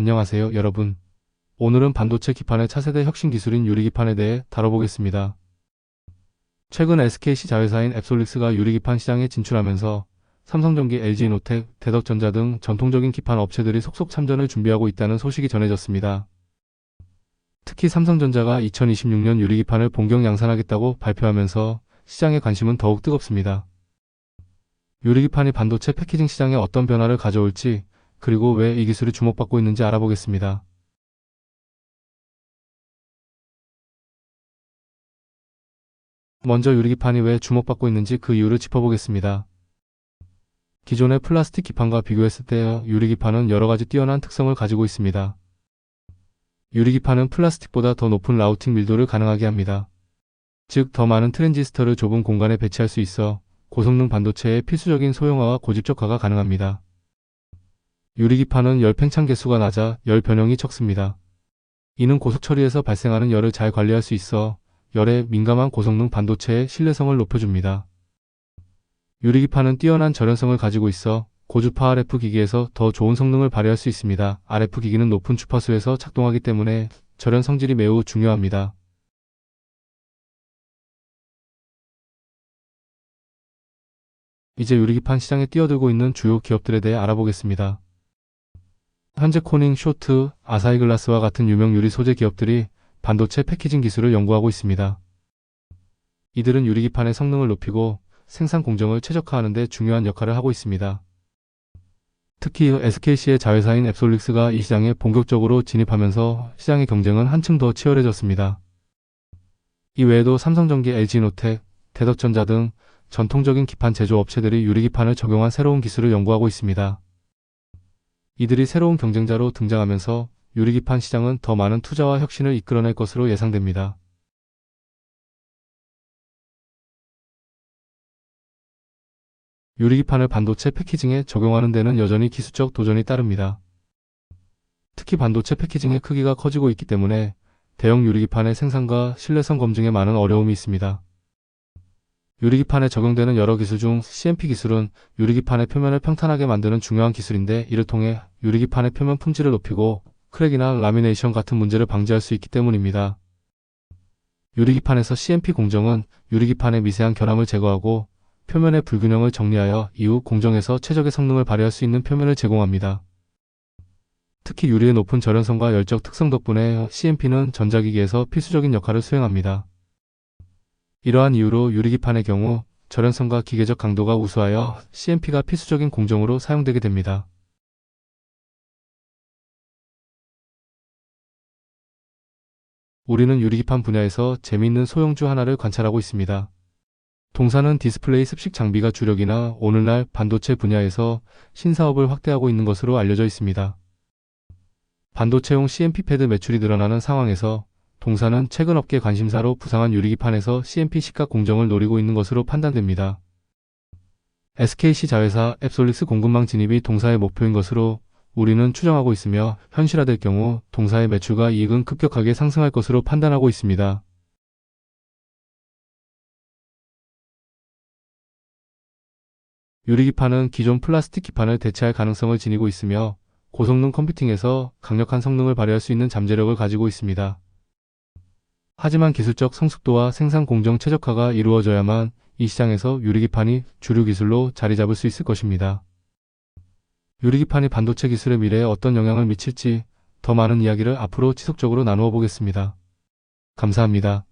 안녕하세요, 여러분. 오늘은 반도체 기판의 차세대 혁신 기술인 유리 기판에 대해 다뤄보겠습니다. 최근 SKC 자회사인 앱솔릭스가 유리 기판 시장에 진출하면서 삼성전기, LG노텍, 대덕전자 등 전통적인 기판 업체들이 속속 참전을 준비하고 있다는 소식이 전해졌습니다. 특히 삼성전자가 2026년 유리기판을 본격 양산하겠다고 발표하면서 시장의 관심은 더욱 뜨겁습니다. 유리기판이 반도체 패키징 시장에 어떤 변화를 가져올지, 그리고 왜 이 기술이 주목받고 있는지 알아보겠습니다. 먼저 유리기판이 왜 주목받고 있는지 그 이유를 짚어보겠습니다. 기존의 플라스틱 기판과 비교했을 때 유리기판은 여러 가지 뛰어난 특성을 가지고 있습니다. 유리기판은 플라스틱보다 더 높은 라우팅 밀도를 가능하게 합니다. 즉, 더 많은 트랜지스터를 좁은 공간에 배치할 수 있어 고성능 반도체의 필수적인 소형화와 고집적화가 가능합니다. 유리기판은 열 팽창 개수가 낮아 열 변형이 적습니다. 이는 고속 처리에서 발생하는 열을 잘 관리할 수 있어 열에 민감한 고성능 반도체의 신뢰성을 높여줍니다. 유리기판은 뛰어난 절연성을 가지고 있어 고주파 RF 기기에서 더 좋은 성능을 발휘할 수 있습니다. RF 기기는 높은 주파수에서 작동하기 때문에 절연 성질이 매우 중요합니다. 이제 유리기판 시장에 뛰어들고 있는 주요 기업들에 대해 알아보겠습니다. 현재 코닝, 쇼트, 아사히글라스와 같은 유명 유리 소재 기업들이 반도체 패키징 기술을 연구하고 있습니다. 이들은 유리기판의 성능을 높이고 생산 공정을 최적화하는 데 중요한 역할을 하고 있습니다. 특히 SKC의 자회사인 앱솔릭스가 이 시장에 본격적으로 진입하면서 시장의 경쟁은 한층 더 치열해졌습니다. 이 외에도 삼성전기, LG노텍, 대덕전자 등 전통적인 기판 제조 업체들이 유리기판을 적용한 새로운 기술을 연구하고 있습니다. 이들이 새로운 경쟁자로 등장하면서 유리기판 시장은 더 많은 투자와 혁신을 이끌어낼 것으로 예상됩니다. 유리기판을 반도체 패키징에 적용하는 데는 여전히 기술적 도전이 따릅니다. 특히 반도체 패키징의 크기가 커지고 있기 때문에 대형 유리기판의 생산과 신뢰성 검증에 많은 어려움이 있습니다. 유리기판에 적용되는 여러 기술 중 CMP 기술은 유리기판의 표면을 평탄하게 만드는 중요한 기술인데 이를 통해 유리기판의 표면 품질을 높이고 크랙이나 라미네이션 같은 문제를 방지할 수 있기 때문입니다. 유리기판에서 CMP 공정은 유리기판의 미세한 결함을 제거하고 표면의 불균형을 정리하여 이후 공정에서 최적의 성능을 발휘할 수 있는 표면을 제공합니다. 특히 유리의 높은 절연성과 열적 특성 덕분에 CMP는 전자기기에서 필수적인 역할을 수행합니다. 이러한 이유로 유리기판의 경우 절연성과 기계적 강도가 우수하여 CMP가 필수적인 공정으로 사용되게 됩니다. 우리는 유리기판 분야에서 재미있는 소형주 하나를 관찰하고 있습니다. 동사는 디스플레이 습식 장비가 주력이나 오늘날 반도체 분야에서 신사업을 확대하고 있는 것으로 알려져 있습니다. 반도체용 CMP 패드 매출이 늘어나는 상황에서 동사는 최근 업계 관심사로 부상한 유리기판에서 CMP 시가 공정을 노리고 있는 것으로 판단됩니다. SKC 자회사 앱솔릭스 공급망 진입이 동사의 목표인 것으로 우리는 추정하고 있으며 현실화될 경우 동사의 매출과 이익은 급격하게 상승할 것으로 판단하고 있습니다. 유리기판은 기존 플라스틱 기판을 대체할 가능성을 지니고 있으며 고성능 컴퓨팅에서 강력한 성능을 발휘할 수 있는 잠재력을 가지고 있습니다. 하지만 기술적 성숙도와 생산 공정 최적화가 이루어져야만 이 시장에서 유리기판이 주류 기술로 자리 잡을 수 있을 것입니다. 유리기판이 반도체 기술의 미래에 어떤 영향을 미칠지 더 많은 이야기를 앞으로 지속적으로 나누어 보겠습니다. 감사합니다.